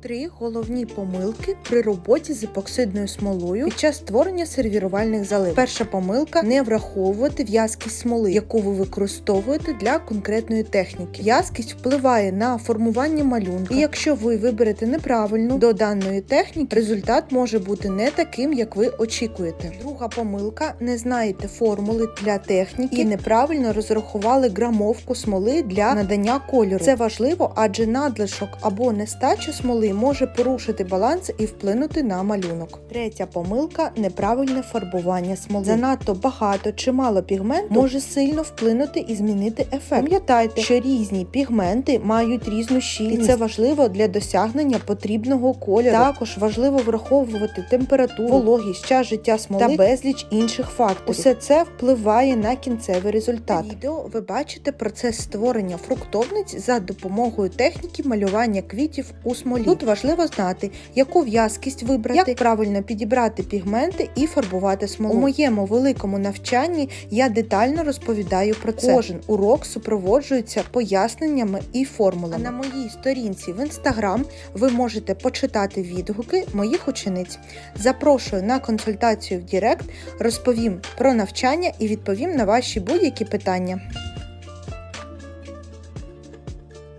Три головні помилки при роботі з епоксидною смолою під час створення сервірувальних залив. Перша помилка не враховувати в'язкість смоли, яку ви використовуєте для конкретної техніки. В'язкість впливає на формування малюнка, і якщо ви виберете неправильну до даної техніки, результат може бути не таким, як ви очікуєте. Друга помилка не знаєте формули для техніки і неправильно розрахували грамовку смоли для надання кольору. Це важливо, адже надлишок або нестача смоли може порушити баланс і вплинути на малюнок. Третя помилка неправильне фарбування смоли. Занадто багато чи мало пігменту може сильно вплинути і змінити ефект. Пам'ятайте, що різні пігменти мають різну щільність, і це важливо для досягнення потрібного кольору. Також важливо враховувати температуру, вологість, час життя смоли та безліч інших факторів. Усе це впливає на кінцевий результат. Відео ви бачите процес створення фруктовниць за допомогою техніки малювання квітів у смолі. Тут важливо знати, яку в'язкість вибрати, як правильно підібрати пігменти і фарбувати смолу. У моєму великому навчанні я детально розповідаю про це. Кожен урок супроводжується поясненнями і формулами. А на моїй сторінці в інстаграм ви можете почитати відгуки моїх учениць. Запрошую на консультацію в Дірект, розповім про навчання і відповім на ваші будь-які питання.